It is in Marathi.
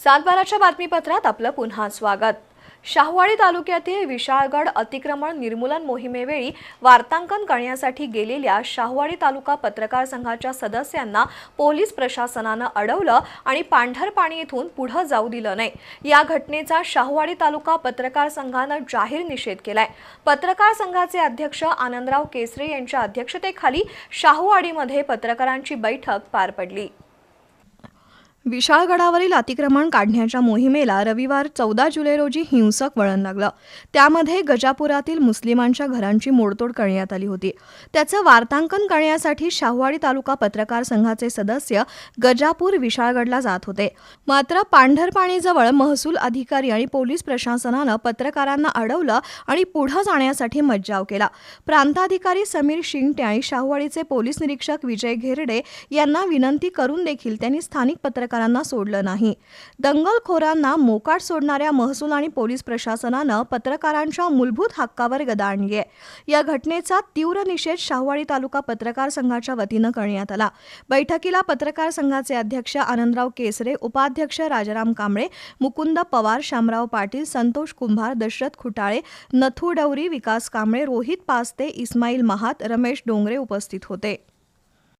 सातबाराच्या बातमीपत्रात आपलं पुन्हा स्वागत. शाहवाडी तालुक्यातील विशाळगड अतिक्रमण निर्मूलन मोहिमेवेळी वार्तांकन करण्यासाठी गेलेल्या शाहवाडी तालुका पत्रकार संघाच्या सदस्यांना पोलीस प्रशासनानं अडवलं आणि पांढरपाणी येथून पुढं जाऊ दिलं नाही. या घटनेचा शाहवाडी तालुका पत्रकार संघानं जाहीर निषेध केलाय. पत्रकार संघाचे अध्यक्ष आनंदराव केसरे यांच्या अध्यक्षतेखाली शाहूवाडीमध्ये पत्रकारांची बैठक पार पडली. विशाळगडावरील अतिक्रमण काढण्याच्या मोहिमेला रविवार चौदा जुलै रोजी हिंसक वळण लागलं. त्यामध्ये गजापुरातील मुस्लिमांच्या घरांची मोडतोड करण्यात आली होती. त्याचं वार्तांकन करण्यासाठी शाहवाडी तालुका पत्रकार संघाचे सदस्य गजापूर विशाळगडला जात होते. मात्र पांढरपाणीजवळ महसूल अधिकारी आणि पोलीस प्रशासनानं पत्रकारांना अडवलं आणि पुढं जाण्यासाठी मज्जाव केला. प्रांताधिकारी समीर शिंगटे आणि शाहवाडीचे पोलीस निरीक्षक विजय घेरडे यांना विनंती करून देखील त्यांनी स्थानिक पत्रकार पत्रकारांना सोडलं नाही. दंगलखोरांना मोकाट सोडणाऱ्या महसूल आणि पोलीस प्रशासनानं पत्रकारांच्या मूलभूत हक्कावर गदा आणली आहे. या घटनेचा तीव्र निषेध शाहवाडी तालुका पत्रकार संघाच्या वतीनं करण्यात आला. बैठकीला पत्रकार संघाचे अध्यक्ष आनंदराव केसरे उपाध्यक्ष राजाराम कांबळे मुकुंद पवार शामराव पाटील संतोष कुंभार दशरथ खुटाळे नथू डवरी विकास कांबळे रोहित पास्ते इस्माईल महात रमेश डोंगरे उपस्थित होते.